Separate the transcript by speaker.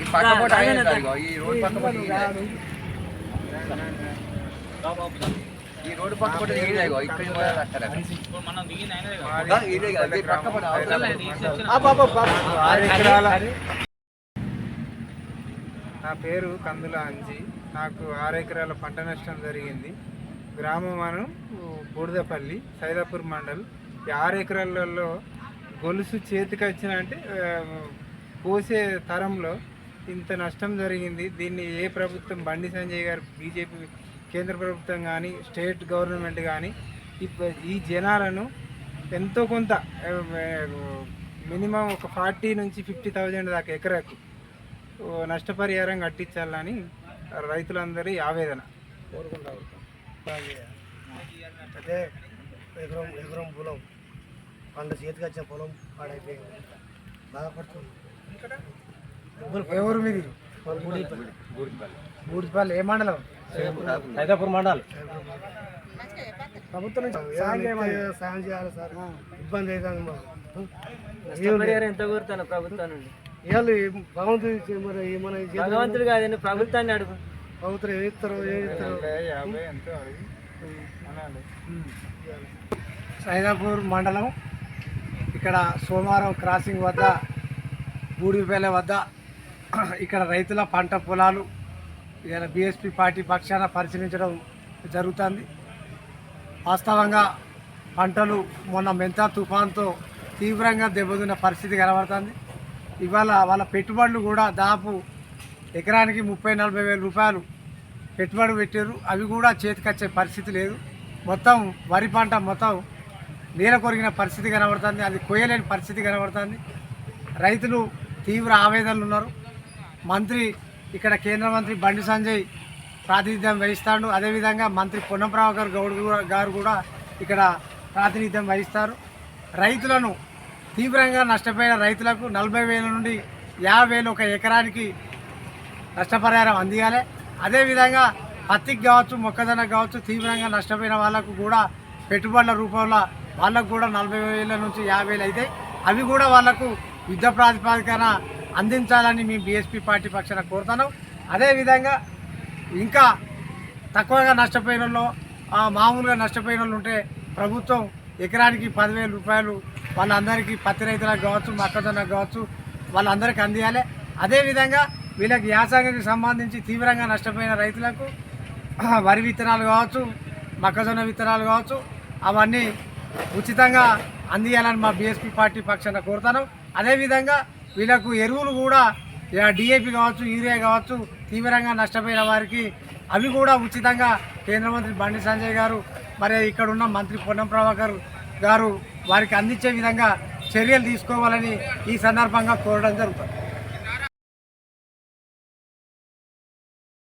Speaker 1: ఈ పక్క పూట ఈ రోడ్ పక్క పూట ఈయన. ఈ రోడ్డు పక్క పూట ఈయన ఇదిగో, ఇక్కడ కూడా వస్తారు అక్కడ. ఇదే కదా, ఈ పక్క పూట అవతల.
Speaker 2: ఆరు ఎకరాల నా పేరు కందుల అంజి. నాకు ఆరు ఎకరాల పంట నష్టం జరిగింది. గ్రామం మనం బూడిదపల్లి సైదాపూర్ మండల్. ఈ ఆరు ఎకరాలలో గొలుసు చేతికి వచ్చిన అంటే కోసే తరంలో ఇంత నష్టం జరిగింది. దీన్ని ఏ ప్రభుత్వం బండి సంజయ్ గారు బీజేపీ కేంద్ర ప్రభుత్వం కానీ స్టేట్ గవర్నమెంట్ కానీ ఈ జనాలను ఎంతో కొంత మినిమం ఒక ఫార్టీ నుంచి ఫిఫ్టీ థౌజండ్ దాకా ఎకరాకు నష్టపరిహారం కట్టించాలని రైతులందరి ఆవేదన.
Speaker 3: అంటే ఎకరం ఎకరం పొలం పంట చేతికి వచ్చిన పొలం పాడైపోయింది. బాధపడుతుంది
Speaker 2: ఎవరు మీది? బూడిపల్లి ఏ మండలం?
Speaker 3: సైదాపూర్ మండల్.
Speaker 2: ప్రభుత్వం సాయం
Speaker 3: చేయాలి సార్? ఇబ్బంది అవుతుంది
Speaker 4: ఎంత కోరుతాను ప్రభుత్వం నుండి?
Speaker 3: ఇవాళ భగవంతుడు మరి ఏమైనా.
Speaker 4: భగవంతుడు కాదండి ప్రభుత్వాన్ని అడుగు.
Speaker 3: భగవంతుడు ఏమి ఇస్తారో ఏమి ఇస్తారో.
Speaker 5: సైదాపూర్ మండలం. ఇక్కడ సోమవారం క్రాసింగ్ వద్ద బూడిపల్లె వద్ద ఇక్కడ రైతుల పంట పొలాలు ఇలా బీఎస్పీ పార్టీ పక్షాన పరిశీలించడం జరుగుతుంది. వాస్తవంగా పంటలు మొన్న మెంతా తుఫాన్తో తీవ్రంగా దెబ్బతిన్న పరిస్థితి కనబడుతుంది. ఇవాళ వాళ్ళ పెట్టుబడులు కూడా దాదాపు ఎకరానికి ముప్పై నలభై వేల రూపాయలు పెట్టుబడి పెట్టారు. అవి కూడా చేతికొచ్చే పరిస్థితి లేదు. మొత్తం వరి పంట మొత్తం నీల కొరిగిన పరిస్థితి కనబడుతుంది. అది కొయ్యలేని పరిస్థితి కనబడుతుంది. రైతులు తీవ్ర ఆవేదనలు ఉన్నారు. మంత్రి ఇక్కడ కేంద్ర మంత్రి బండి సంజయ్ ప్రాతినిధ్యం వహిస్తాడు. అదేవిధంగా మంత్రి పొన్నం ప్రభాకర్ గౌడ్ గారు కూడా ఇక్కడ ప్రాతినిధ్యం వహిస్తారు. రైతులను తీవ్రంగా నష్టపోయిన రైతులకు నలభై వేల నుండి యాభై వేలు ఒక ఎకరానికి నష్టపరిహారం అందియాలి. అదేవిధంగా పత్తికి కావచ్చు మొక్కజొన్న కావచ్చు తీవ్రంగా నష్టపోయిన వాళ్ళకు కూడా పెట్టుబడుల రూపంలో వాళ్ళకు కూడా నలభై వేల నుంచి యాభై వేలు అయితే అవి కూడా వాళ్ళకు యుద్ధ ప్రాతిపాదికన అందించాలని మేము బీఎస్పీ పార్టీ పక్షాన కోరుతున్నాం. అదేవిధంగా ఇంకా తక్కువగా నష్టపోయిన వాళ్ళు మామూలుగా నష్టపోయిన వాళ్ళు ఉంటే ప్రభుత్వం ఎకరానికి పదివేల రూపాయలు వాళ్ళందరికీ పత్తి రైతులకు కావచ్చు మొక్కజొన్నకు కావచ్చు వాళ్ళందరికీ అందియాలి. అదేవిధంగా వీళ్ళకి యాసంగికి సంబంధించి తీవ్రంగా నష్టపోయిన రైతులకు వరి విత్తనాలు కావచ్చు మొక్కజొన్న విత్తనాలు కావచ్చు అవన్నీ ఉచితంగా అందియాలని మా బీఎస్పీ పార్టీ పక్షాన కోరుతాను అదేవిధంగా వీళ్ళకు ఎరువులు కూడా డిఏపి కావచ్చు యూరియా కావచ్చు తీవ్రంగా నష్టపోయిన వారికి అవి కూడా ఉచితంగా కేంద్ర మంత్రి బండి సంజయ్ గారు మరి ఇక్కడ ఉన్న మంత్రి పొన్నం ప్రభాకర్ గారు వారికి అందించే విధంగా చర్యలు తీసుకోవాలని ఈ సందర్భంగా కోరడం జరుగుతుంది.